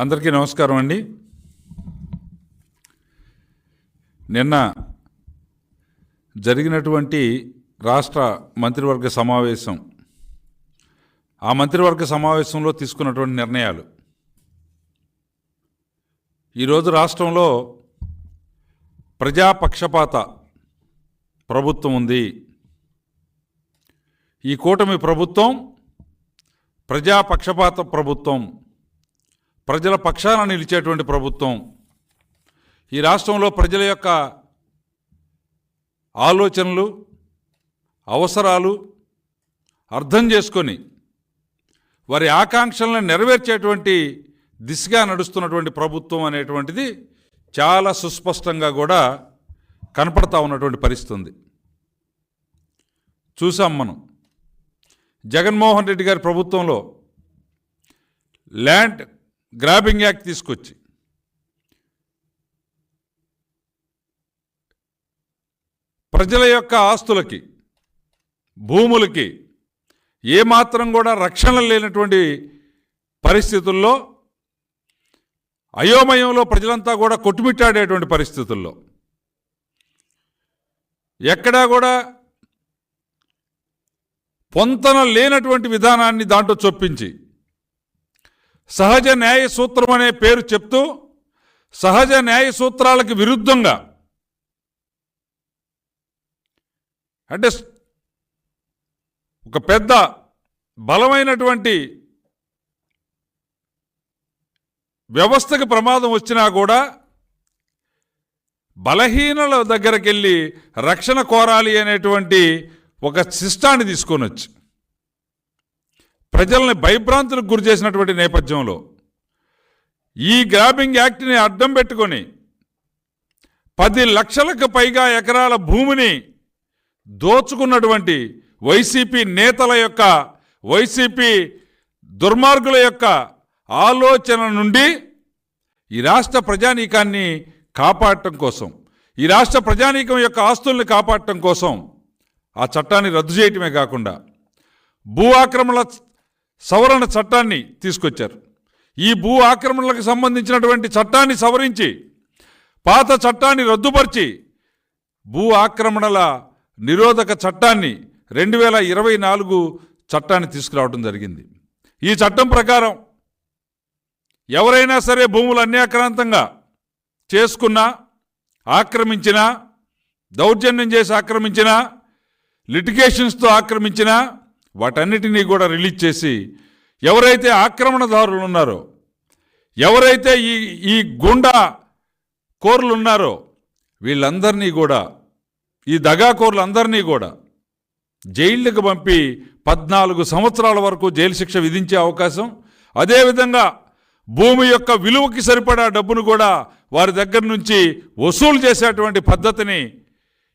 అందరికీ నమస్కారం అండి. నిన్న జరిగినటువంటి రాష్ట్ర మంత్రివర్గ సమావేశం ఆ మంత్రివర్గ సమావేశంలో తీసుకున్నటువంటి నిర్ణయాలు. ఈరోజు రాష్ట్రంలో ప్రజాపక్షపాత ప్రభుత్వం ఉంది. ఈ కూటమి ప్రభుత్వం ప్రజాపక్షపాత ప్రభుత్వం ప్రజల పక్షాన నిలిచేటువంటి ప్రభుత్వం. ఈ రాష్ట్రంలో ప్రజల యొక్క ఆలోచనలు అవసరాలు అర్థం చేసుకొని వారి ఆకాంక్షలను నెరవేర్చేటువంటి దిశగా నడుస్తున్నటువంటి ప్రభుత్వం అనేటువంటిది చాలా సుస్పష్టంగా కూడా కనపడతా ఉన్నటువంటి పరిస్థితి ఉంది చూసాం మనం. జగన్మోహన్ రెడ్డి గారి ప్రభుత్వంలో ల్యాండ్ గ్రాబింగ్ యాక్ట్ తీసుకొచ్చి. ప్రజల యొక్క ఆస్తులకి భూములకి ఏమాత్రం కూడా రక్షణ లేనటువంటి పరిస్థితుల్లో అయోమయంలో ప్రజలంతా కూడా కొట్టుమిట్టాడేటువంటి పరిస్థితుల్లో. ఎక్కడా కూడా పొంతన లేనటువంటి విధానాన్ని దాంట్లో చొప్పించి సహజ న్యాయ సూత్రం అనే పేరు చెప్తూ సహజ న్యాయ సూత్రాలకు విరుద్ధంగా అంటే ఒక పెద్ద బలమైనటువంటి వ్యవస్థకు ప్రమాదం వచ్చినా కూడా బలహీనల దగ్గరికి వెళ్ళి రక్షణ కోరాలి అనేటువంటి ఒక శిష్టాన్ని తీసుకొని వచ్చి ప్రజల్ని భయభ్రాంతులకు గురి చేసినటువంటి నేపథ్యంలో ఈ గ్రాబింగ్ యాక్ట్ని అడ్డం పెట్టుకొని పది లక్షలకు పైగా ఎకరాల భూమిని దోచుకున్నటువంటి వైసీపీ నేతల యొక్క వైసీపీ దుర్మార్గుల యొక్క ఆలోచన నుండి ఈ రాష్ట్ర ప్రజానీకాన్ని కాపాడటం కోసం ఈ రాష్ట్ర ప్రజానీకం యొక్క ఆస్తుల్ని కాపాడటం కోసం ఆ చట్టాన్ని రద్దు చేయటమే కాకుండా భూ ఆక్రమణ సవరణ చట్టాన్ని తీసుకొచ్చారు. ఈ భూ ఆక్రమణలకు సంబంధించినటువంటి చట్టాన్ని సవరించి పాత చట్టాన్ని రద్దుపరిచి భూ ఆక్రమణల నిరోధక చట్టాన్ని రెండు వేల ఇరవై నాలుగు చట్టాన్ని తీసుకురావడం జరిగింది. ఈ చట్టం ప్రకారం ఎవరైనా సరే భూములు అన్యాక్రాంతంగా చేసుకున్నా ఆక్రమించినా దౌర్జన్యం చేసి ఆక్రమించినా లిటిగేషన్స్తో ఆక్రమించినా వాటన్నిటినీ కూడా రిలీజ్ చేసి ఎవరైతే ఆక్రమణదారులు ఉన్నారో ఎవరైతే ఈ ఈ గుండా కోర్లు ఉన్నారో వీళ్ళందరినీ కూడా ఈ దగాకోర్లందరినీ కూడా జైళ్ళకు పంపి పద్నాలుగు సంవత్సరాల వరకు జైలు శిక్ష విధించే అవకాశం అదేవిధంగా భూమి యొక్క విలువకి సరిపడా డబ్బును కూడా వారి దగ్గర నుంచి వసూలు చేసేటువంటి పద్ధతిని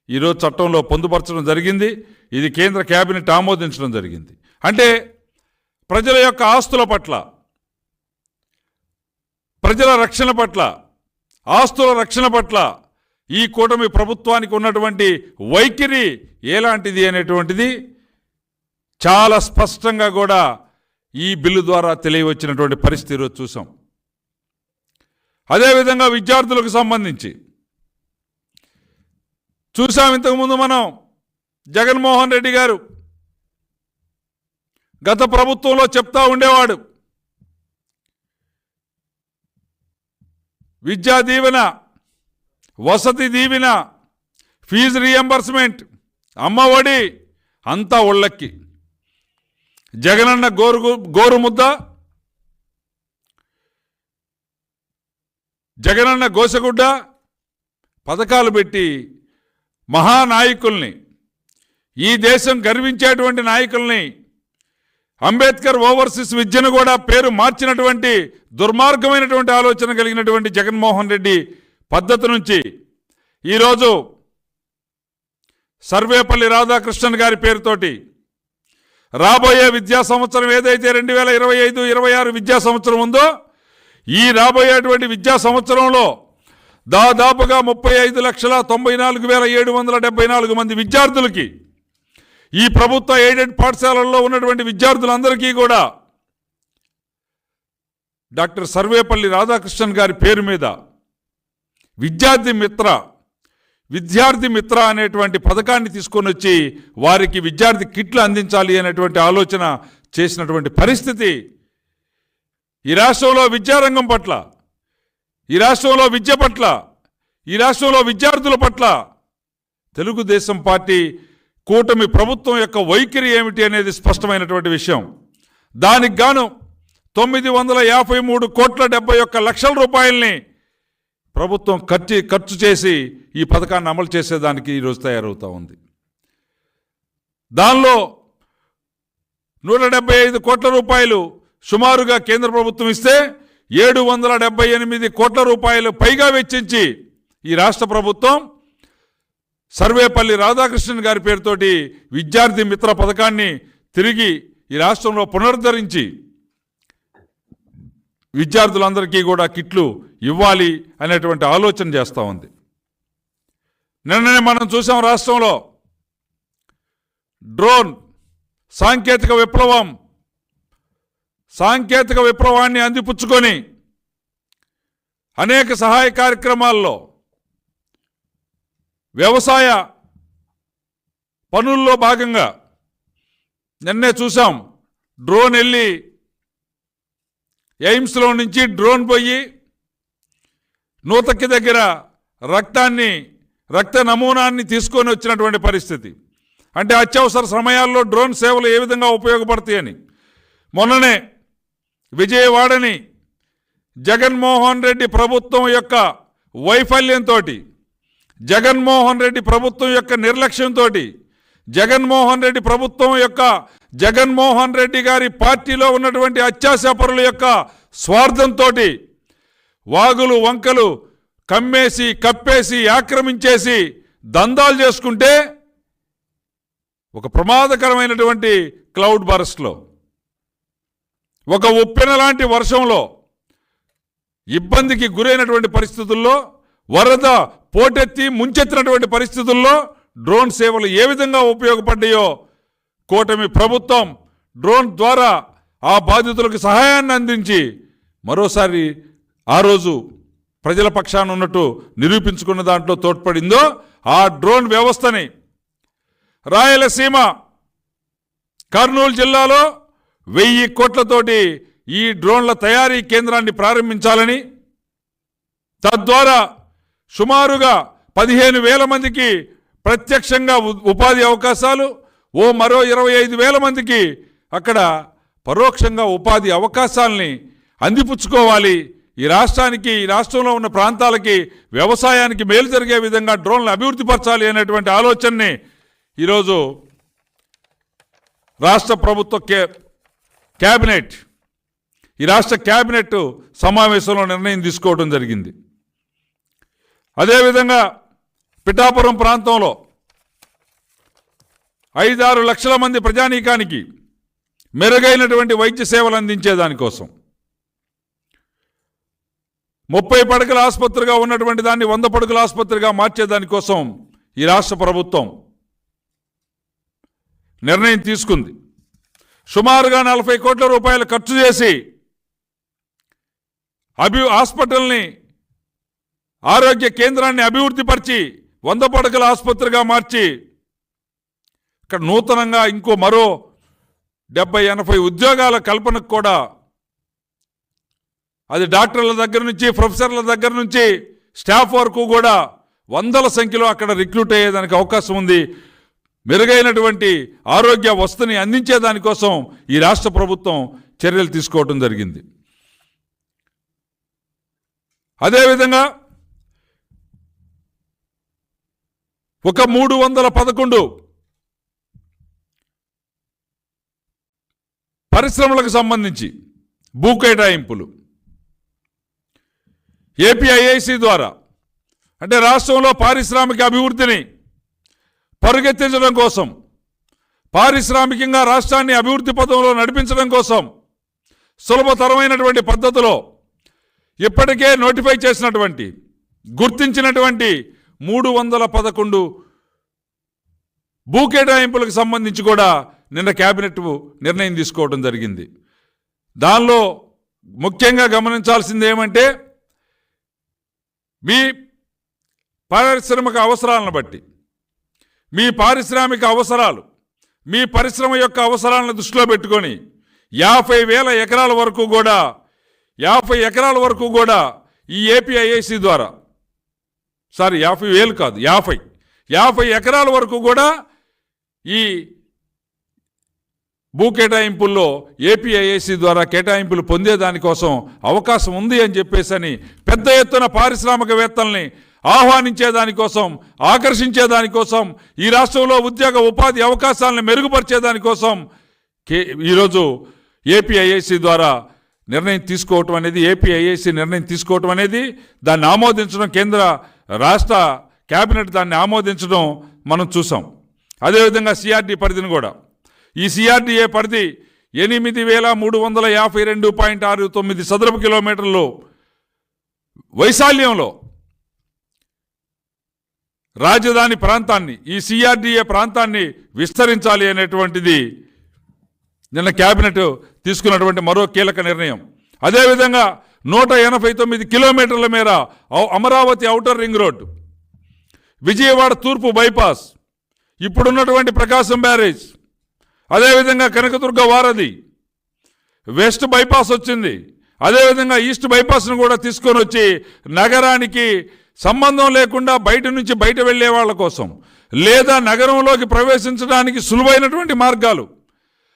ఈరోజు చట్టంలో పొందుపరచడం జరిగింది. ఇది కేంద్ర కేబినెట్ ఆమోదించడం జరిగింది. అంటే ప్రజల యొక్క ఆస్తుల పట్ల ప్రజల రక్షణ పట్ల ఆస్తుల రక్షణ పట్ల ఈ కూటమి ప్రభుత్వానికి ఉన్నటువంటి వైఖరి ఎలాంటిది అనేటువంటిది చాలా స్పష్టంగా కూడా ఈ బిల్లు ద్వారా తెలియవచ్చినటువంటి పరిస్థితి ఈరోజు చూసాం. అదేవిధంగా విద్యార్థులకు సంబంధించి చూసాం ఇంతకుముందు మనం జగన్మోహన్ రెడ్డి గారు గత ప్రభుత్వంలో చెప్తా ఉండేవాడు. విద్యా దీవెన వసతి దీవెన ఫీజు రియంబర్స్మెంట్ అమ్మఒడి అంతా ఒళ్ళక్కి. జగనన్న గోరు గోరు ముద్ద జగనన్న గోసగుడ్డ పథకాలు పెట్టి మహానాయకుల్ని ఈ దేశం గర్వించేటువంటి నాయకుల్ని అంబేద్కర్ ఓవర్సీస్ విద్యను కూడా పేరు మార్చినటువంటి దుర్మార్గమైనటువంటి ఆలోచన కలిగినటువంటి జగన్మోహన్ రెడ్డి పద్ధతి నుంచి ఈరోజు సర్వేపల్లి రాధాకృష్ణన్ గారి పేరుతోటి రాబోయే విద్యా సంవత్సరం ఏదైతే రెండు వేల ఇరవై ఐదు ఇరవై ఆరు విద్యా సంవత్సరం ఉందో ఈ రాబోయేటువంటి విద్యా సంవత్సరంలో దాదాపుగా ముప్పై ఐదు లక్షల తొంభై నాలుగు వేల ఏడు వందల డెబ్బై నాలుగు మంది విద్యార్థులకి ఈ ప్రభుత్వ ఎయిడెడ్ పాఠశాలల్లో ఉన్నటువంటి విద్యార్థులందరికీ కూడా డాక్టర్ సర్వేపల్లి రాధాకృష్ణన్ గారి పేరు మీద విద్యార్థి మిత్ర విద్యార్థి మిత్ర అనేటువంటి పథకాన్ని తీసుకొని వచ్చి వారికి విద్యార్థి కిట్లు అందించాలి అనేటువంటి ఆలోచన చేసినటువంటి పరిస్థితి ఈ రాష్ట్రంలో విద్యారంగం పట్ల ఈ రాష్ట్రంలో విద్య పట్ల ఈ రాష్ట్రంలో విద్యార్థుల పట్ల తెలుగుదేశం పార్టీ కూటమి ప్రభుత్వం యొక్క వైఖరి ఏమిటి అనేది స్పష్టమైనటువంటి విషయం. దానికి గాను తొమ్మిది వందల యాభై మూడు కోట్ల డెబ్బై ఒక్క లక్షల రూపాయల్ని ప్రభుత్వం ఖర్చు ఖర్చు చేసి ఈ పథకాన్ని అమలు చేసేదానికి ఈరోజు తయారవుతూ ఉంది. దానిలో నూట డెబ్బై ఐదు కోట్ల రూపాయలు సుమారుగా కేంద్ర ప్రభుత్వం ఇస్తే ఏడు వందల డెబ్బై ఎనిమిది కోట్ల రూపాయలు పైగా వెచ్చించి ఈ రాష్ట్ర ప్రభుత్వం సర్వేపల్లి రాధాకృష్ణన్ గారి పేరుతోటి విద్యార్థి మిత్ర పథకాన్ని తిరిగి ఈ రాష్ట్రంలో పునరుద్ధరించి విద్యార్థులందరికీ కూడా కిట్లు ఇవ్వాలి అనేటువంటి ఆలోచన చేస్తూ ఉంది. నిన్ననే మనం చూసాం రాష్ట్రంలో డ్రోన్ సాంకేతిక విప్లవం సాంకేతిక విప్లవాన్ని అందిపుచ్చుకొని అనేక సహాయ కార్యక్రమాల్లో వ్యవసాయ పనుల్లో భాగంగా నిన్నే చూసాం డ్రోన్ వెళ్ళి ఎయిమ్స్లో నుంచి డ్రోన్ పోయి నూతకి దగ్గర రక్తాన్ని రక్త నమూనాన్ని తీసుకొని వచ్చినటువంటి పరిస్థితి. అంటే అత్యవసర సమయాల్లో డ్రోన్ సేవలు ఏ విధంగా ఉపయోగపడతాయని. మొన్ననే విజయవాడని జగన్మోహన్ రెడ్డి ప్రభుత్వం యొక్క వైఫల్యంతో జగన్మోహన్ రెడ్డి ప్రభుత్వం యొక్క నిర్లక్ష్యంతో జగన్మోహన్ రెడ్డి ప్రభుత్వం యొక్క జగన్మోహన్ రెడ్డి గారి పార్టీలో ఉన్నటువంటి అత్యాశాపరుల యొక్క స్వార్థంతో వాగులు వంకలు కమ్మేసి కప్పేసి ఆక్రమించేసి దందాలు చేసుకుంటే ఒక ప్రమాదకరమైనటువంటి క్లౌడ్ బరస్ట్లో ఒక ఉప్పెన లాంటి వర్షంలో ఇబ్బందికి గురైనటువంటి పరిస్థితుల్లో వరద పోటెత్తి ముంచెత్తినటువంటి పరిస్థితుల్లో డ్రోన్ సేవలు ఏ విధంగా ఉపయోగపడ్డాయో కూటమి ప్రభుత్వం డ్రోన్ ద్వారా ఆ బాధితులకు సహాయాన్ని అందించి మరోసారి ఆ రోజు ప్రజల పక్షాన ఉన్నట్టు నిరూపించుకున్న దాంట్లో తోడ్పడిందో ఆ డ్రోన్ వ్యవస్థని రాయలసీమ కర్నూలు జిల్లాలో వెయ్యి కోట్లతోటి ఈ డ్రోన్ల తయారీ కేంద్రాన్ని ప్రారంభించాలని తద్వారా సుమారుగా పదిహేను వేల మందికి ప్రత్యక్షంగా ఉ- ఉపాధి అవకాశాలు ఓ మరో ఇరవై ఐదు వేల మందికి అక్కడ పరోక్షంగా ఉపాధి అవకాశాలని అందిపుచ్చుకోవాలి. ఈ రాష్ట్రానికి ఈ రాష్ట్రంలో ఉన్న ప్రాంతాలకి వ్యవసాయానికి మేలు జరిగే విధంగా డ్రోన్లు అభివృద్ధి పరచాలి అనేటువంటి ఆలోచనని ఈరోజు రాష్ట్ర ప్రభుత్వ కే క్యాబినెట్. ఈ రాష్ట్ర క్యాబినెట్ సమావేశంలో నిర్ణయం తీసుకోవడం జరిగింది. అదేవిధంగా పిఠాపురం ప్రాంతంలో ఐదారు లక్షల మంది ప్రజానీకానికి మెరుగైనటువంటి వైద్య సేవలు అందించే దానికోసం ముప్పై పడకల ఆసుపత్రిగా ఉన్నటువంటి దాన్ని వంద పడకల ఆసుపత్రిగా మార్చేదానికోసం ఈ రాష్ట్ర ప్రభుత్వం నిర్ణయం తీసుకుంది. సుమారుగా నలభై కోట్ల రూపాయలు ఖర్చు చేసి అభి హాస్పిటల్ని ఆరోగ్య కేంద్రాన్ని అభివృద్ధిపరిచి వంద పడకల ఆసుపత్రిగా మార్చి ఇక్కడ నూతనంగా ఇంకో మరో డెబ్బై ఎనభై ఉద్యోగాల కల్పనకు కూడా అది డాక్టర్ల దగ్గర నుంచి ప్రొఫెసర్ల దగ్గర నుంచి స్టాఫ్ వరకు కూడా వందల సంఖ్యలో అక్కడ రిక్రూట్ అయ్యేదానికి అవకాశం ఉంది. మెరుగైనటువంటి ఆరోగ్య వసతిని అందించే దానికోసం ఈ రాష్ట్ర ప్రభుత్వం చర్యలు తీసుకోవడం జరిగింది. అదేవిధంగా ఒక మూడు వందల పదకొండు పరిశ్రమలకు సంబంధించి భూ కేటాయింపులు ఏపీఐఐసి ద్వారా అంటే రాష్ట్రంలో పారిశ్రామిక అభివృద్ధిని పరుగెత్తించడం కోసం పారిశ్రామికంగా రాష్ట్రాన్ని అభివృద్ధి పథంలో నడిపించడం కోసం సులభతరమైనటువంటి పద్ధతిలో ఇప్పటికే నోటిఫై చేసినటువంటి గుర్తించినటువంటి మూడు వందల పదకొండు భూ కేటాయింపులకు సంబంధించి కూడా నిన్న కేబినెట్ నిర్ణయం తీసుకోవడం జరిగింది. దానిలో ముఖ్యంగా గమనించాల్సింది ఏమంటే మీ పారిశ్రామిక అవసరాలను బట్టి మీ పారిశ్రామిక అవసరాలు మీ పరిశ్రమ యొక్క అవసరాలను దృష్టిలో పెట్టుకొని యాభై వేల ఎకరాల వరకు కూడా యాభై ఎకరాల వరకు కూడా ఈ ఏపీఐఐసి ద్వారా సారీ యాభై వేలు కాదు యాభై యాభై ఎకరాల వరకు కూడా ఈ భూ కేటాయింపుల్లో ఏపీఐఏసీ ద్వారా కేటాయింపులు పొందేదానికోసం అవకాశం ఉంది అని చెప్పేసి అని పెద్ద ఎత్తున పారిశ్రామికవేత్తల్ని ఆహ్వానించేదానికోసం ఆకర్షించేదానికోసం ఈ రాష్ట్రంలో ఉద్యోగ ఉపాధి అవకాశాలను మెరుగుపరిచేదానికోసం కే ఈరోజు ఏపీఐఏసీ ద్వారా నిర్ణయం తీసుకోవటం అనేది ఏపీఐఐసి నిర్ణయం తీసుకోవటం అనేది దాన్ని ఆమోదించడం కేంద్ర రాష్ట్ర కేబినెట్ దాన్ని ఆమోదించడం మనం చూసాం. అదేవిధంగా సిఆర్డీ పరిధిని కూడా. ఈ సిఆర్డీఏ పరిధి ఎనిమిది వేల మూడు వందల యాభై రెండు పాయింట్ ఆరు తొమ్మిది చదరపు కిలోమీటర్లు వైశాల్యంలో రాజధాని ప్రాంతాన్ని ఈ సిఆర్డిఏ ప్రాంతాన్ని విస్తరించాలి అనేటువంటిది నిన్న కేబినెట్ తీసుకున్నటువంటి మరో కీలక నిర్ణయం. అదేవిధంగా నూట ఎనభై తొమ్మిది కిలోమీటర్ల మేర Amaravati outer ring road Vijayawada తూర్పు బైపాస్ ఇప్పుడున్నటువంటి ప్రకాశం బ్యారేజ్ అదేవిధంగా కనకదుర్గ వారధి వెస్ట్ బైపాస్ వచ్చింది. అదేవిధంగా ఈస్ట్ బైపాస్ను కూడా తీసుకొని వచ్చి నగరానికి సంబంధం లేకుండా బయట నుంచి బయట వెళ్ళే వాళ్ళ కోసం లేదా నగరంలోకి ప్రవేశించడానికి సులువైనటువంటి మార్గాలు.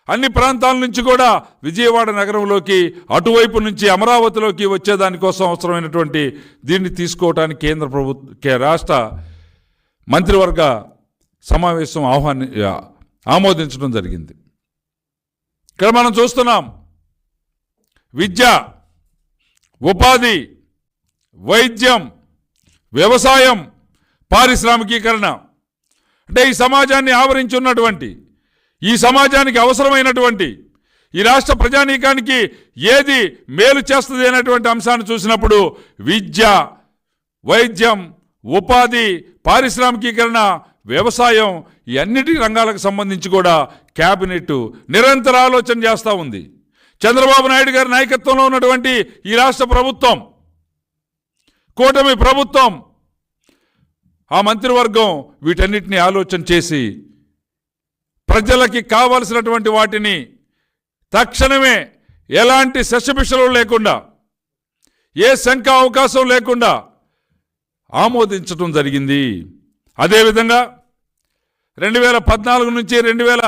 అన్ని ప్రాంతాల నుంచి కూడా విజయవాడ నగరంలోకి అటువైపు నుంచి అమరావతిలోకి వచ్చేదానికోసం అవసరమైనటువంటి దీన్ని తీసుకోవడానికి కేంద్ర ప్రభుత్వ రాష్ట్ర మంత్రివర్గ సమావేశం ఆహ్వాని ఆమోదించడం జరిగింది. ఇక్కడ మనం చూస్తున్నాం విద్య ఉపాధి వైద్యం వ్యవసాయం పారిశ్రామికీకరణ. అంటే ఈ సమాజాన్ని ఆవరించి ఉన్నటువంటి ఈ సమాజానికి అవసరమైనటువంటి ఈ రాష్ట్ర ప్రజానీకానికి ఏది మేలు చేస్తుంది అనేటువంటి అంశాన్ని చూసినప్పుడు విద్య వైద్యం ఉపాధి పారిశ్రామికీకరణ వ్యవసాయం ఈ అన్నిటి రంగాలకు సంబంధించి కూడా క్యాబినెట్ నిరంతర ఆలోచన చేస్తూ ఉంది. చంద్రబాబు నాయుడు గారి నాయకత్వంలో ఉన్నటువంటి ఈ రాష్ట్ర ప్రభుత్వం కూటమి ప్రభుత్వం ఆ మంత్రివర్గం వీటన్నిటిని ఆలోచన చేసి ప్రజలకి కావలసినటువంటి వాటిని తక్షణమే ఎలాంటి శశపిషలు లేకుండా ఏ శంక అవకాశం లేకుండా ఆమోదించడం జరిగింది. అదేవిధంగా రెండు వేల పద్నాలుగు నుంచి రెండు వేల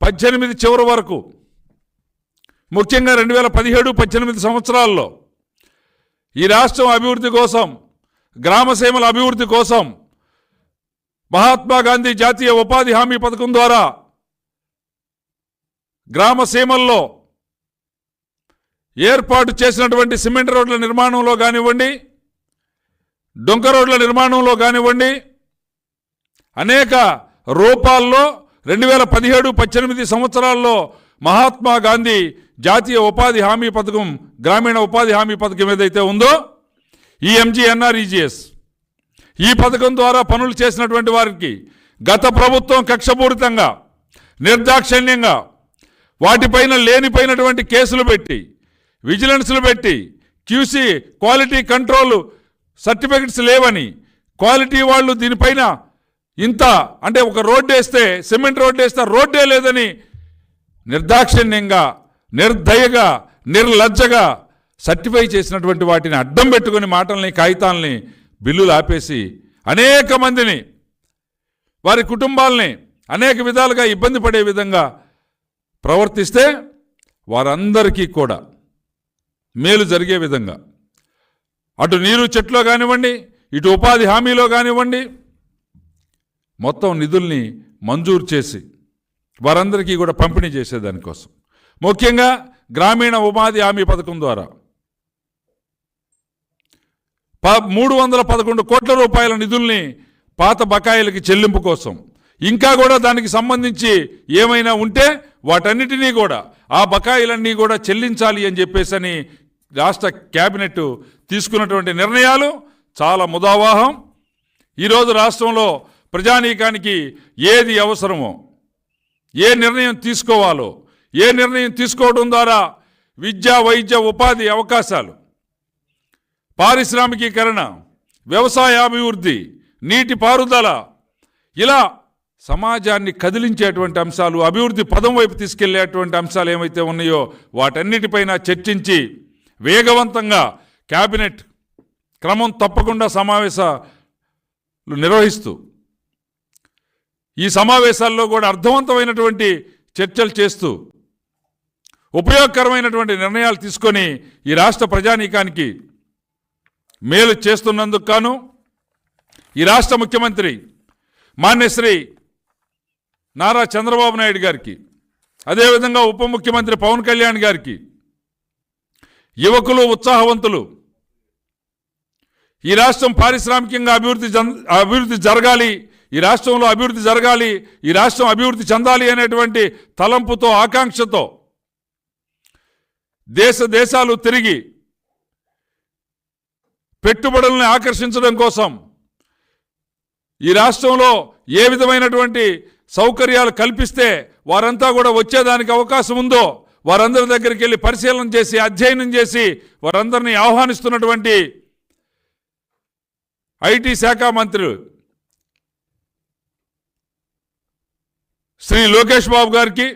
పద్దెనిమిది చివరి వరకు ముఖ్యంగా రెండు వేల పదిహేడు పద్దెనిమిది సంవత్సరాల్లో ఈ రాష్ట్రం అభివృద్ధి కోసం గ్రామసీమల అభివృద్ధి కోసం మహాత్మా గాంధీ జాతీయ ఉపాధి హామీ పథకం ద్వారా గ్రామసీమల్లో ఏర్పాటు చేసినటువంటి సిమెంట్ రోడ్ల నిర్మాణంలో కానివ్వండి డొంక రోడ్ల నిర్మాణంలో కానివ్వండి అనేక రూపాల్లో రెండు వేల పదిహేడు పద్దెనిమిది సంవత్సరాల్లో మహాత్మా గాంధీ జాతీయ ఉపాధి హామీ పథకం గ్రామీణ ఉపాధి హామీ పథకం ఏదైతే ఉందో ఈ ఎంజీఎన్ఆర్ఈజీఎస్ ఈ పథకం ద్వారా పనులు చేసినటువంటి వారికి గత ప్రభుత్వం కక్షపూరితంగా నిర్దాక్షిణ్యంగా వాటిపైన లేనిపోయినటువంటి కేసులు పెట్టి విజిలెన్స్లు పెట్టి క్యూసీ క్వాలిటీ కంట్రోల్ సర్టిఫికెట్స్ లేవని క్వాలిటీ వాళ్ళు దీనిపైన ఇంత అంటే ఒక రోడ్డు వేస్తే సిమెంట్ రోడ్డు వేస్తే రోడ్డే లేదని నిర్దాక్షిణ్యంగా నిర్దయగా నిర్లజ్జగా సర్టిఫై చేసినటువంటి వాటిని అడ్డం పెట్టుకుని మాటల్ని కాగితాలని బిల్లులు ఆపేసి అనేక మందిని వారి కుటుంబాల్ని అనేక విధాలుగా ఇబ్బంది పడే విధంగా ప్రవర్తిస్తే వారందరికీ కూడా మేలు జరిగే విధంగా. అటు నీరు చెట్లో కానివ్వండి ఇటు ఉపాధి హామీలో కానివ్వండి మొత్తం నిధుల్ని మంజూరు చేసి వారందరికీ కూడా పంపిణీ చేసేదానికోసం ముఖ్యంగా గ్రామీణ ఉపాధి హామీ పథకం ద్వారా. ప మూడు వందల పదకొండు కోట్ల రూపాయల నిధుల్ని పాత బకాయిలకి చెల్లింపు కోసం. ఇంకా కూడా దానికి సంబంధించి ఏమైనా ఉంటే వాటన్నిటినీ కూడా ఆ బకాయిలన్నీ కూడా చెల్లించాలి అని చెప్పేసని రాష్ట్ర కేబినెట్ తీసుకున్నటువంటి నిర్ణయాలు చాలా ముదావాహం. ఈరోజు రాష్ట్రంలో ప్రజానీకానికి ఏది అవసరమో ఏ నిర్ణయం తీసుకోవాలో ఏ నిర్ణయం తీసుకోవడం ద్వారా విద్య వైద్య ఉపాధి అవకాశాలు పారిశ్రామికీకరణ వ్యవసాయ అభివృద్ధి నీటి పారుదల ఇలా సమాజాన్ని కదిలించేటువంటి అంశాలు అభివృద్ధి పదం వైపు తీసుకెళ్ళేటువంటి అంశాలు ఏమైతే ఉన్నాయో వాటన్నిటిపైన చర్చించి వేగవంతంగా క్యాబినెట్ క్రమం తప్పకుండా సమావేశాలు నిర్వహిస్తూ ఈ సమావేశాల్లో కూడా అర్థవంతమైనటువంటి చర్చలు చేస్తూ ఉపయోగకరమైనటువంటి నిర్ణయాలు తీసుకొని ఈ రాష్ట్ర ప్రజానీకానికి మేలు చేస్తున్నందుకు గాను ఈ రాష్ట్ర ముఖ్యమంత్రి మాన్యశ్రీ నారా చంద్రబాబు నాయుడు గారికి అదేవిధంగా ఉప ముఖ్యమంత్రి పవన్ కళ్యాణ్ గారికి యువకులు ఉత్సాహవంతులు ఈ రాష్ట్రం పారిశ్రామికంగా అభివృద్ధి అభివృద్ధి జరగాలి ఈ రాష్ట్రంలో అభివృద్ధి జరగాలి ఈ రాష్ట్రం అభివృద్ధి చెందాలి అనేటువంటి తలంపుతో ఆకాంక్షతో దేశ దేశాలు తిరిగి పెట్టుబడులను ఆకర్షించడం కోసం ఈ రాష్ట్రంలో ఏ విధమైనటువంటి సౌకర్యాలు కల్పిస్తే వారంతా కూడా వచ్చేదానికి అవకాశం ఉందో వారందరి దగ్గరికి వెళ్ళి పరిశీలన చేసి అధ్యయనం చేసి వారందరినీ ఆహ్వానిస్తున్నటువంటి ఐటీ శాఖ మంత్రులు శ్రీ లోకేష్ బాబు గారికి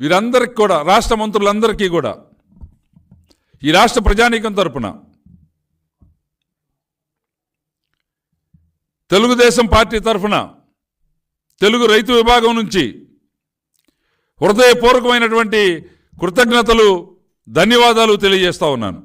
వీరందరికీ కూడా రాష్ట్ర మంత్రులందరికీ కూడా ఈ రాష్ట్ర ప్రజానీకం తరపున తెలుగుదేశం పార్టీ తరఫున తెలుగు రైతు విభాగం నుంచి హృదయపూర్వకమైనటువంటి కృతజ్ఞతలు ధన్యవాదాలు తెలియజేస్తా ఉన్నాను.